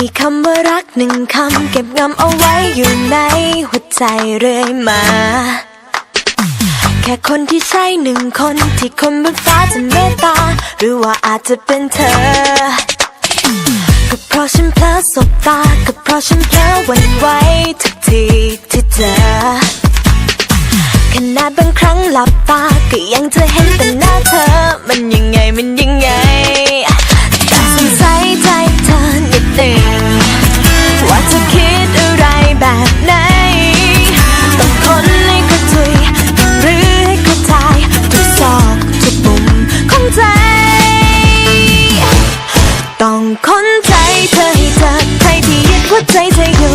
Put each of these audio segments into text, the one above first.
มีคำว่ารักหนึ่งคำ เก็บงำเอาไว้อยู่ในหัวใจเรื่อยมา แค่คนที่ใช่หนึ่งคนที่คนบนฟ้าจะเมตตา หรือว่าอาจจะเป็นเธอ ก็เพราะฉันเพลอสบตา ก็เพราะฉันเพลอหวันไหวทุกทีที่เจอขนาดบางครั้งหลับตา ก็ยังจะเห็นแต่หน้าเธอ ใจเธอให้จากใครที่ยึดหัวใจเธออยู่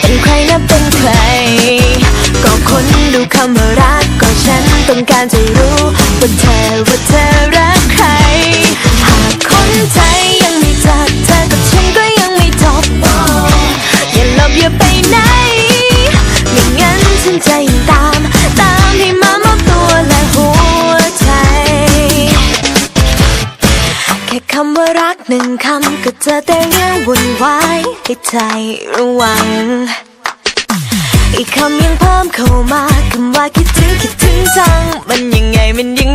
เป็นใครนะเป็นใคร ก็คนดูคำว่ารักก็ฉันต้องการจะรู้ว่าเธอว่าเธอ ค่คำว่ารักหนึ่งคำก็เจอแต่เรื่องวุ่นวายให้ใจระวัง อีกคำยังเพิ่มเข้ามาคำว่าคิดถึงคิดถึงจัง มันยังไงมันยัง